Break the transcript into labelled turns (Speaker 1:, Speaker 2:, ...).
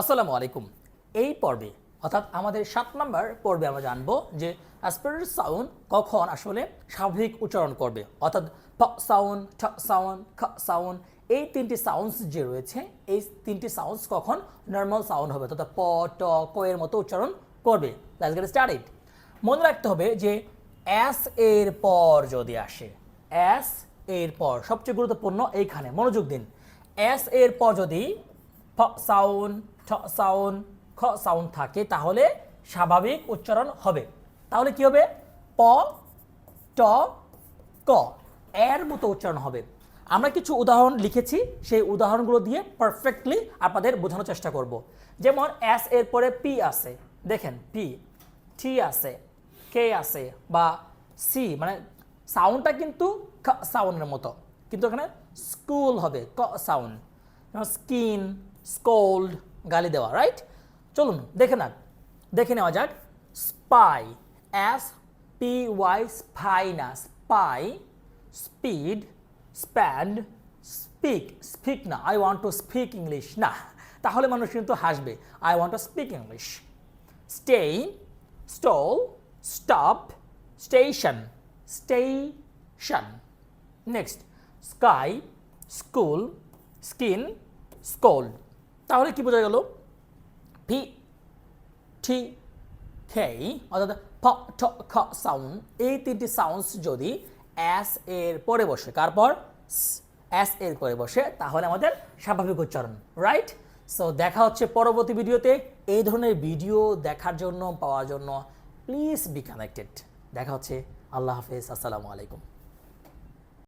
Speaker 1: আসসালামু আলাইকুম। এই পর্বে, অর্থাৎ আমাদের সাত নম্বর পর্বে আমরা জানব যে অ্যাসপিরেট সাউন্ড কখন আসলে স্বাভাবিক উচ্চারণ করবে। অর্থাৎ প সাউন্ড ঠ সাউন্ড খ সাউন্ড এই তিনটি সাউন্ডস যে রয়েছে, এই তিনটি সাউন্ডস কখন নর্মাল সাউন্ড হবে, অর্থাৎ প, ট, ক এর মতো উচ্চারণ করবে। লেটস গেট স্টার্টেড মনে রাখতে হবে যে অ্যাস এর পর যদি আসে অ্যাস এর পর, সবচেয়ে গুরুত্বপূর্ণ এইখানে, মনোযোগ দিন। অ্যাস এর পর যদি সাউন্ড ঠ সাউন্ড খ সাউন্ড থাকে, তাহলে স্বাভাবিক উচ্চারণ হবে। তাহলে কি হবে? প, ট, ক। এর মতো উচ্চারণ হবে। আমরা কিছু উদাহরণ লিখেছি, সেই উদাহরণগুলো দিয়ে পারফেক্টলি আপনাদের বোঝানোর চেষ্টা করব। যেমন, এস এর পরে পি আছে। দেখেন, পি, টি আছে, কে আছে, বা সি মানে সাউন্ডটা কিন্তু খ সাউন্ডের মতো। কিন্তু এখানে স্কুল হবে, ক সাউন্ড। স্কিন, স্কোল্ড গালি দেওয়া রাইট চলুন, দেখে না দেখে নেওয়া যাক। Spy S P Y spy না spy speed spend speak speak না। I want to speak English না। তাহলে মানুষ কিন্তু হাসবে। I want to speak English stay stall stop station station next sky school skin scold তাহলে কি বোঝা গেল? পি ঠি খেই অর্থাৎ ফ ঠ, খ সাউন্ড এই তিনটি সাউন্ডস যদি অ্যাস এর পরে বসে, কারপর অ্যাস এর পরে বসে, তাহলে আমাদের স্বাভাবিক উচ্চারণ রাইট সো দেখা হচ্ছে পরবর্তী ভিডিওতে, এই ধরনের ভিডিও দেখার জন্য, পাওয়ার জন্য প্লিজ বি কানেক্টেড দেখা হচ্ছে, আল্লাহ হাফেজ, আসসালামু আলাইকুম।